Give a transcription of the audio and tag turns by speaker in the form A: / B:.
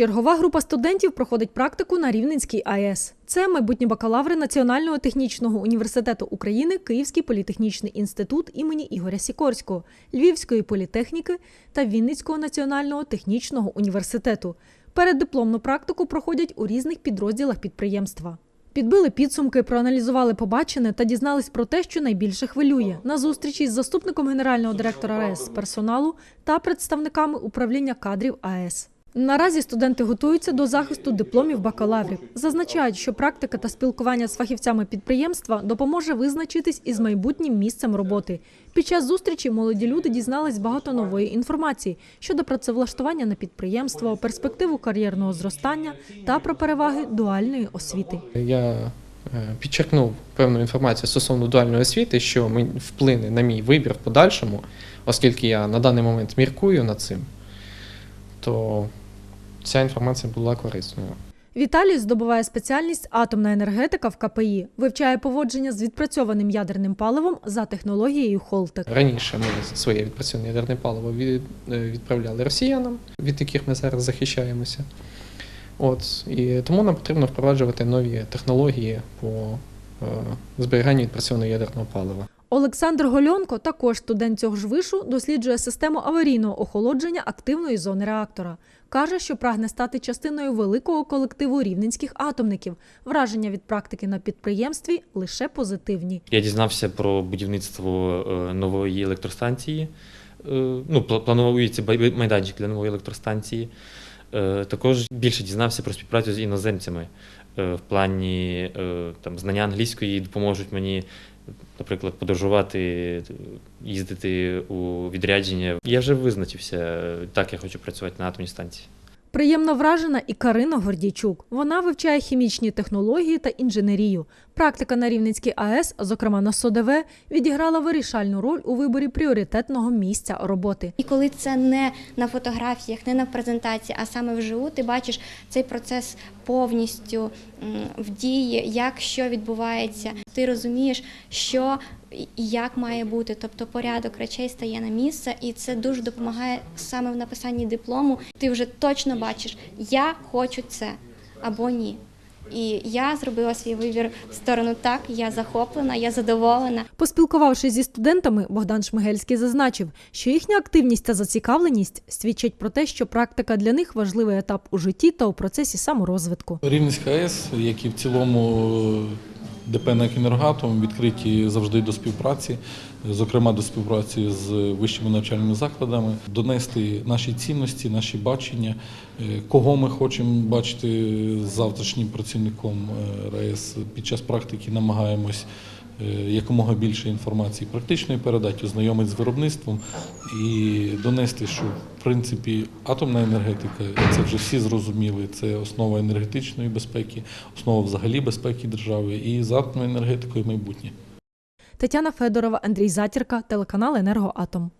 A: Чергова група студентів проходить практику на Рівненській АЕС. Це майбутні бакалаври Національного технічного університету України, Київський політехнічний інститут імені Ігоря Сікорського, Львівської політехніки та Вінницького національного технічного університету. Переддипломну практику проходять у різних підрозділах підприємства. Підбили підсумки, проаналізували побачене та дізнались про те, що найбільше хвилює на зустрічі з заступником генерального директора АЕС персоналу та представниками управління кадрів АЕС. Наразі студенти готуються до захисту дипломів бакалаврів. Зазначають, що практика та спілкування з фахівцями підприємства допоможе визначитись із майбутнім місцем роботи. Під час зустрічі молоді люди дізнались багато нової інформації щодо працевлаштування на підприємство, перспективу кар'єрного зростання та про переваги дуальної освіти.
B: Я е, підчеркнув певну інформацію стосовно дуальної освіти, що вплине на мій вибір в подальшому, оскільки я на даний момент міркую над цим, то ця інформація була корисною.
A: Віталій здобуває спеціальність атомна енергетика в КПІ, вивчає поводження з відпрацьованим ядерним паливом за технологією Холтек.
B: Раніше ми своє відпрацьоване ядерне паливо е, відправляли росіянам, від яких ми зараз захищаємося. От, і тому нам потрібно впроваджувати нові технології по е, зберіганню відпрацьованого ядерного палива.
A: Олександр Гольонко, також студент цього ж вишу, досліджує систему аварійного охолодження активної зони реактора. Каже, що прагне стати частиною великого колективу рівненських атомників. Враження від практики на підприємстві лише позитивні.
C: Я дізнався про будівництво е, нової електростанції. Е, Ну, планується майданчик для нової електростанції. Е, Також більше дізнався про співпрацю з іноземцями в плані там, знання англійської допоможуть мені, наприклад, подорожувати, їздити у відрядження. Я вже визначився, так я хочу працювати на атомній станції.
A: Приємно вражена і Карина Гордійчук. Вона вивчає хімічні технології та інженерію. Практика на Рівненській АЕС, зокрема на СОДВ, відіграла вирішальну роль у виборі пріоритетного місця роботи.
D: І коли це не на фотографіях, не на презентації, а саме вживу, ти бачиш цей процес повністю в дії, як що відбувається. Ти розумієш, що і як має бути, тобто порядок речей стає на місце, і це дуже допомагає саме в написанні диплому. Ти вже точно бачиш, я хочу це або ні. І я зробила свій вибір в сторону так, я захоплена, я задоволена.
A: Поспілкувавшись зі студентами, Богдан Шмигельський зазначив, що їхня активність та зацікавленість свідчать про те, що практика для них важливий етап у житті та у процесі саморозвитку.
E: Рівненська АЕС, як і в цілому ДП «НЕК «Енергоатом» відкриті завжди до співпраці, зокрема до співпраці з вищими навчальними закладами, донести наші цінності, наші бачення, е, кого ми хочемо бачити завтрашнім працівником е, РАЕС. Під час практики намагаємось якомога більше інформації практичної передати, ознайомити з виробництвом і донести, що в принципі атомна енергетика, це вже всі зрозуміли, це основа енергетичної безпеки, основа взагалі безпеки держави і з атомною енергетикою майбутнє.
A: Тетяна Федорова, Андрій Затірка, телеканал Енергоатом.